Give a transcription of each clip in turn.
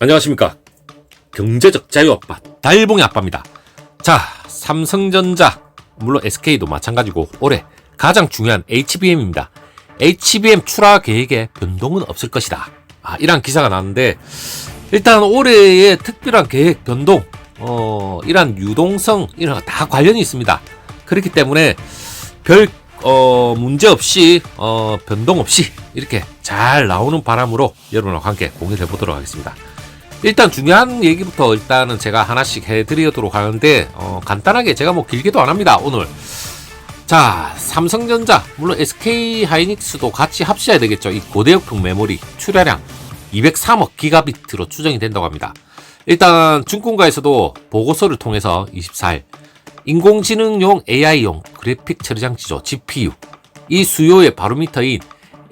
안녕하십니까. 경제적 자유 아빠, 달봉의 아빠입니다. 자, 삼성전자, 물론 SK도 마찬가지고 올해 가장 중요한 HBM입니다. HBM 출하 계획에 변동은 없을 것이다. 아, 이런 기사가 나왔는데, 일단 올해의 특별한 계획 변동, 어, 이런 유동성, 이런 거다 관련이 있습니다. 그렇기 때문에 별, 어, 문제 없이, 어, 변동 없이 이렇게 잘 나오는 바람으로 여러분과 함께 공유해 보도록 하겠습니다. 일단 중요한 얘기부터 일단은 제가 하나씩 해드리도록 하는데 어, 간단하게 제가 뭐 길게도 안 합니다 오늘. 자 삼성전자. 물론 SK 하이닉스도 같이 합쳐야 되겠죠. 이 고대역풍 메모리 출하량 203억 기가비트로 추정이 된다고 합니다. 일단 증권가에서도 보고서를 통해서 24일 인공지능용 AI용 그래픽 처리 장치죠. GPU 이 수요의 바로미터인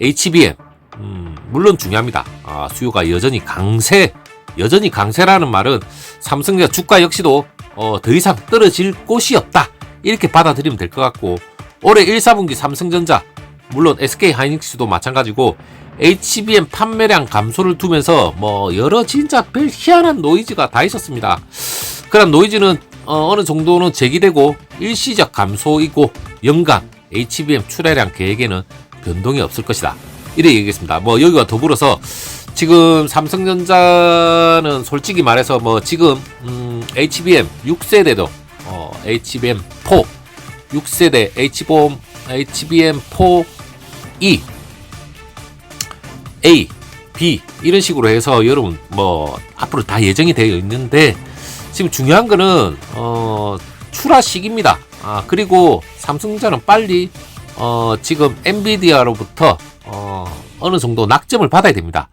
HBM 음, 물론 중요합니다. 아, 수요가 여전히 강세 여전히 강세라는 말은 삼성전자 주가 역시도 어, 더 이상 떨어질 곳이 없다. 이렇게 받아들이면 될 것 같고 올해 1, 4분기 삼성전자 물론 SK 하이닉스도 마찬가지고 HBM 판매량 감소를 두면서 뭐 여러 진짜 별 희한한 노이즈가 다 있었습니다. 그런 노이즈는 어, 어느 정도는 제기되고 일시적 감소이고 연간 HBM 출하량 계획에는 변동이 없을 것이다. 이래 얘기했습니다. 뭐 여기와 더불어서 지금 삼성전자는 솔직히 말해서 뭐 지금 음, HBM 6세대도 어, HBM 4 6세대 HBM HBM 4E A B 이런 식으로 해서 여러분 뭐 앞으로 다 예정이 되어 있는데 지금 중요한 거는 어, 출하 시기입니다. 아 그리고 삼성전자는 빨리 어, 지금 엔비디아로부터 어, 어느 정도 낙점을 받아야 됩니다.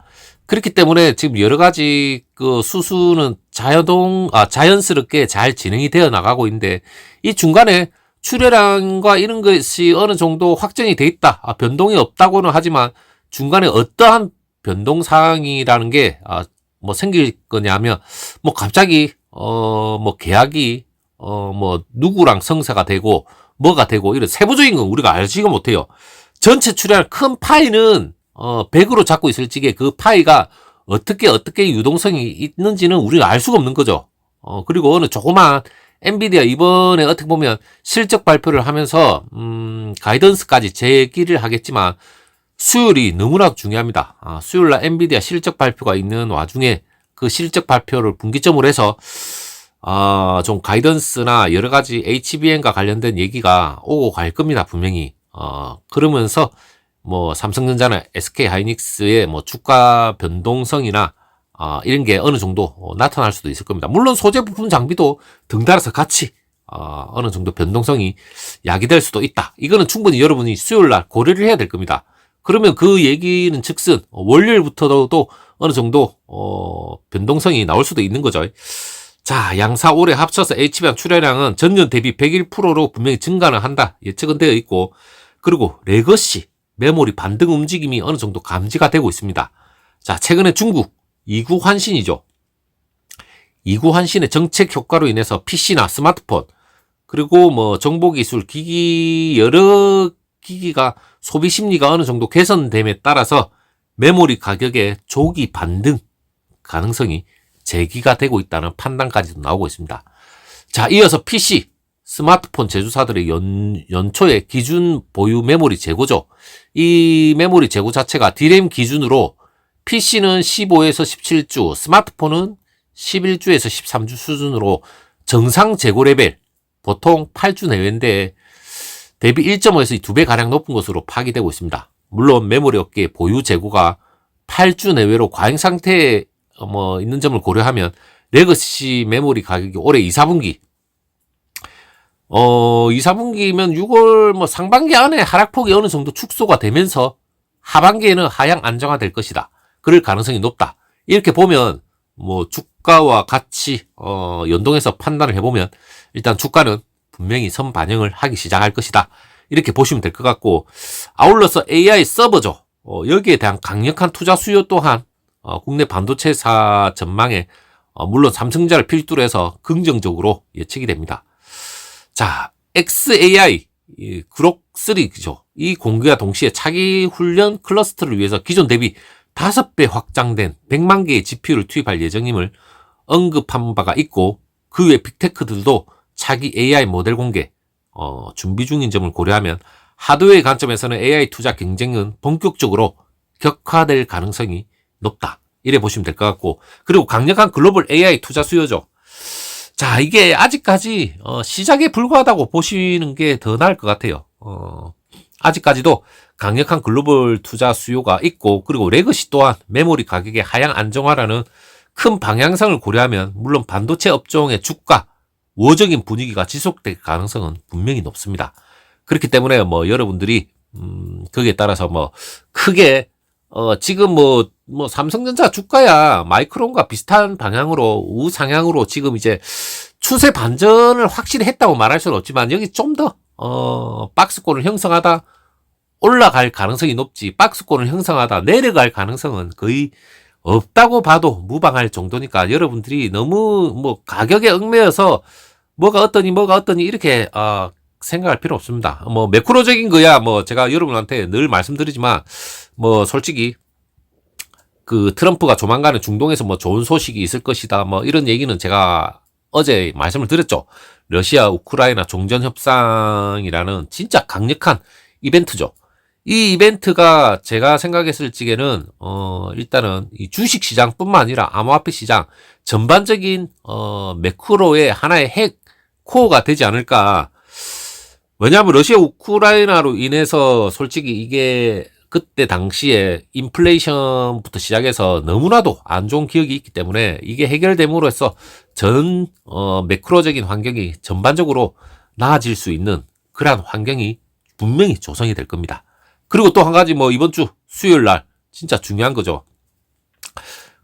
그렇기 때문에 지금 여러 가지 그 수수는 자연동 아 자연스럽게 잘 진행이 되어 나가고 있는데 이 중간에 출혈량과 이런 것이 어느 정도 확정이 돼 있다. 아, 변동이 없다고는 하지만 중간에 어떠한 변동 사항이라는 게 아, 뭐 생길 거냐면 뭐 갑자기 어 뭐 계약이 어 뭐 누구랑 성사가 되고 뭐가 되고 이런 세부적인 건 우리가 알지가 못해요. 전체 출혈 큰 파이는 어 100으로 잡고 있을 적에 그 파이가 어떻게 어떻게 유동성이 있는지는 우리가 알 수가 없는 거죠. 어 그리고 어느 조그만 엔비디아 이번에 어떻게 보면 실적 발표를 하면서 음 가이던스까지 제기를 하겠지만 수율이 너무나 중요합니다. 아, 수요일날 엔비디아 실적 발표가 있는 와중에 그 실적 발표를 분기점으로 해서 어, 좀 가이던스나 여러 가지 HBM과 관련된 얘기가 오고 갈 겁니다, 분명히. 어, 그러면서 뭐 삼성전자나 SK 하이닉스의 뭐 주가 변동성이나 어, 이런 게 어느 정도 어, 나타날 수도 있을 겁니다. 물론 소재 부품 장비도 등달아서 같이 어, 어느 정도 변동성이 야기될 수도 있다. 이거는 충분히 여러분이 수요일 날 고려를 해야 될 겁니다. 그러면 그 얘기는 즉슨 월요일부터도 어느 정도 어, 변동성이 나올 수도 있는 거죠. 자, 양사 올해 합쳐서 HBM 출하량은 전년 대비 101%로 분명히 증가는 한다. 예측은 되어 있고, 그리고 레거시, 메모리 반등 움직임이 어느 정도 감지가 되고 있습니다. 자, 최근에 중국 이구 환신이죠. 이구 환신의 정책 효과로 인해서 PC나 스마트폰, 그리고 뭐 정보기술, 기기, 여러 기기가 소비 심리가 어느 정도 개선됨에 따라서 메모리 가격의 조기 반등 가능성이 제기가 되고 있다는 판단까지도 나오고 있습니다. 자, 이어서 PC, 스마트폰 제조사들의 연, 연초의 기준 보유 메모리 재고죠. 이 메모리 재고 자체가 D램 기준으로 PC는 15에서 17주, 스마트폰은 11주에서 13주 수준으로 정상 재고 레벨, 보통 8주 내외인데 대비 1.5에서 2배 가량 높은 것으로 파기되고 있습니다. 물론 메모리 업계 보유 재고가 8주 내외로 과잉 상태에 뭐 있는 점을 고려하면 레거시 메모리 가격이 올해 2, 4분기 어 2, 4분기면 6월 뭐 상반기 안에 하락폭이 어느 정도 축소가 되면서 하반기에는 하향 안정화될 것이다. 그럴 가능성이 높다. 이렇게 보면 뭐 주가와 같이 어 연동해서 판단을 해보면 일단 주가는 분명히 선 반영을 하기 시작할 것이다. 이렇게 보시면 될 것 같고 아울러서 AI 서버죠. 어, 여기에 대한 강력한 투자 수요 또한 어, 국내 반도체사 전망에 어, 물론 삼성전자를 필두로 해서 긍정적으로 예측이 됩니다. 자, XAI 그룹 3죠. 이 공개와 동시에 차기 훈련 클러스터를 위해서 기존 대비 5배 확장된 100만 개의 GPU를 투입할 예정임을 언급한 바가 있고 그 외 빅테크들도 차기 AI 모델 공개 어, 준비 중인 점을 고려하면 하드웨어 관점에서는 AI 투자 경쟁은 본격적으로 격화될 가능성이 높다. 이래 보시면 될 것 같고 그리고 강력한 글로벌 AI 투자 수요죠. 자 이게 아직까지 어, 시작에 불과하다고 보시는 게 더 나을 것 같아요. 어, 아직까지도 강력한 글로벌 투자 수요가 있고 그리고 레거시 또한 메모리 가격의 하향 안정화라는 큰 방향성을 고려하면 물론 반도체 업종의 주가 우호적인 분위기가 지속될 가능성은 분명히 높습니다. 그렇기 때문에 뭐 여러분들이 음 거기에 따라서 뭐 크게 어 지금 뭐 뭐 삼성전자 주가야 마이크론과 비슷한 방향으로 우상향으로 지금 이제 추세 반전을 확실히 했다고 말할 수는 없지만 여기 좀 더 어 박스권을 형성하다 올라갈 가능성이 높지 박스권을 형성하다 내려갈 가능성은 거의 없다고 봐도 무방할 정도니까 여러분들이 너무 뭐 가격에 얽매여서 뭐가 어떠니 뭐가 어떠니 이렇게 어, 생각할 필요 없습니다. 뭐 매크로적인 거야 뭐 제가 여러분한테 늘 말씀드리지만 뭐 솔직히 그 트럼프가 조만간에 중동에서 뭐 좋은 소식이 있을 것이다 뭐 이런 얘기는 제가 어제 말씀을 드렸죠. 러시아 우크라이나 종전 협상이라는 진짜 강력한 이벤트죠. 이 이벤트가 제가 생각했을 적에는 어 일단은 이 주식 시장뿐만 아니라 암호화폐 시장 전반적인 어 매크로의 하나의 핵 코어가 되지 않을까. 왜냐하면 러시아 우크라이나로 인해서 솔직히 이게 그때 당시에 인플레이션부터 시작해서 너무나도 안 좋은 기억이 있기 때문에 이게 해결됨으로써 전 어, 매크로적인 환경이 전반적으로 나아질 수 있는 그러한 환경이 분명히 조성이 될 겁니다. 그리고 또 한 가지 뭐 이번 주 수요일 날 진짜 중요한 거죠.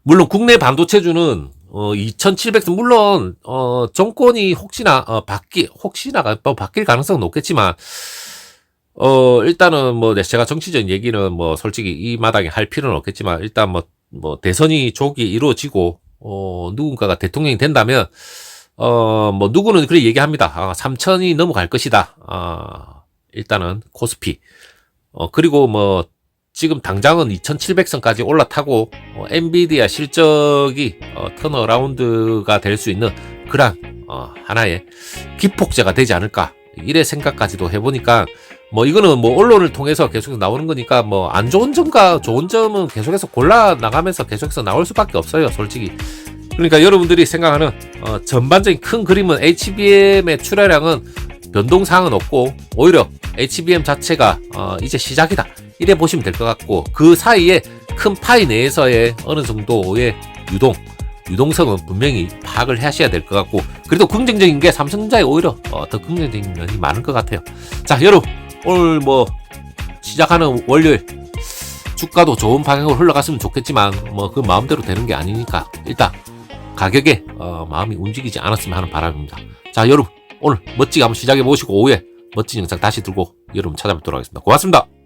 물론 국내 반도체주는 어 2,700선 물론 어 정권이 혹시나 어 바뀌 혹시나가 뭐 바뀔 가능성은 높겠지만 어 일단은 뭐 네, 제가 정치적인 얘기는 뭐 솔직히 이 마당에 할 필요는 없겠지만 일단 뭐 뭐 대선이 조기 이루어지고 어 누군가가 대통령이 된다면 어 뭐 누구는 그렇게 얘기합니다. 아, 3천이 넘어갈 것이다. 아 일단은 코스피 어 그리고 뭐 지금 당장은 2,700선까지 올라타고 어, 엔비디아 실적이 어, 턴어라운드가 될 수 있는 그런 어, 하나의 기폭제가 되지 않을까 이래 생각까지도 해보니까 뭐 이거는 뭐 언론을 통해서 계속 나오는 거니까 뭐 안 좋은 점과 좋은 점은 계속해서 골라 나가면서 계속해서 나올 수밖에 없어요 솔직히. 그러니까 여러분들이 생각하는 어, 전반적인 큰 그림은 HBM의 출하량은 변동사항은 없고 오히려 HBM 자체가 어, 이제 시작이다. 이래 보시면 될 것 같고 그 사이에 큰 파이 내에서의 어느 정도의 유동 유동성은 분명히 파악을 하셔야 될 것 같고 그래도 긍정적인 게 삼성전자에 오히려 어, 더 긍정적인 면이 많은 것 같아요. 자 여러분 오늘 뭐 시작하는 월요일 주가도 좋은 방향으로 흘러갔으면 좋겠지만 뭐 그 마음대로 되는 게 아니니까 일단 가격에 어, 마음이 움직이지 않았으면 하는 바람입니다. 자 여러분 오늘 멋지게 한번 시작해 보시고 오후에 멋진 영상 다시 들고 여러분 찾아뵙도록 하겠습니다. 고맙습니다